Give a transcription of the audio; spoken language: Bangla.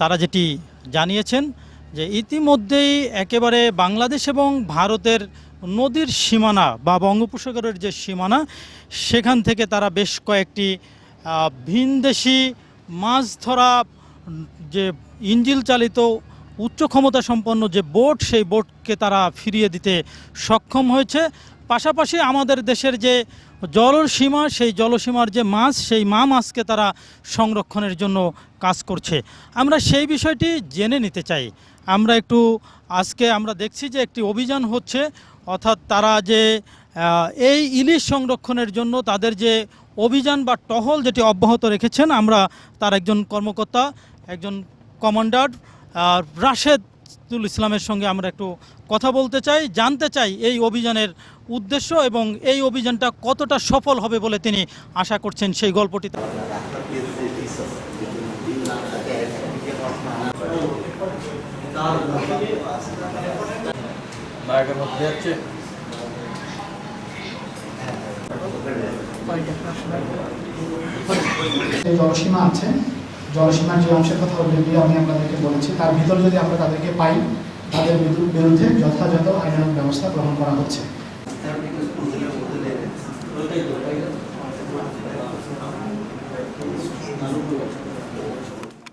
তারা যেটি জানিয়েছেন যে ইতিমধ্যেই একেবারে বাংলাদেশ এবং ভারতের নদীর সীমানা বা বঙ্গোপসাগরের যে সীমানা, সেখান থেকে তারা বেশ কয়েকটি ভিনদেশি মাছ ধরা, যে ইঞ্জিল চালিত উচ্চ ক্ষমতা সম্পন্ন যে বোট, সেই বোটকে তারা ফিরিয়ে দিতে সক্ষম হয়েছে। পাশাপাশি আমাদের দেশের যে জলসীমা সেই জলসীমার যে মাছ সেই মা মাছকে তারা সংরক্ষণের জন্য কাজ করছে। আমরা সেই বিষয়টি জেনে নিতে চাই। আমরা একটু আজকে আমরা দেখছি যে একটি অভিযান হচ্ছে অর্থাৎ তারা যে এই ইলিশ সংরক্ষণের জন্য তাদের যে অভিযান বা টহল যেটি অব্যাহত রেখেছেন আমরা তার একজন কর্মকর্তা একজন কমান্ডার আহ, রাশেদুল ইসলামের সঙ্গে আমরা একটু কথা বলতে চাই, জানতে চাই এই অভিযানের উদ্দেশ্য এবং এই অভিযানটা কতটা সফল হবে বলে তিনি আশা করছেন সেই গল্পটি ব্যাগের মধ্যে যাচ্ছে যে জলসীমা আছে। জনসীমার যে অংশের কথা অলরেডি আমি আপনাদেরকে বলেছি, তার ভিতর যদি আমরা তাদেরকে পাই, তাদের বিরুদ্ধে যথাযথ আইনানুক ব্যবস্থা গ্রহণ করা হচ্ছে।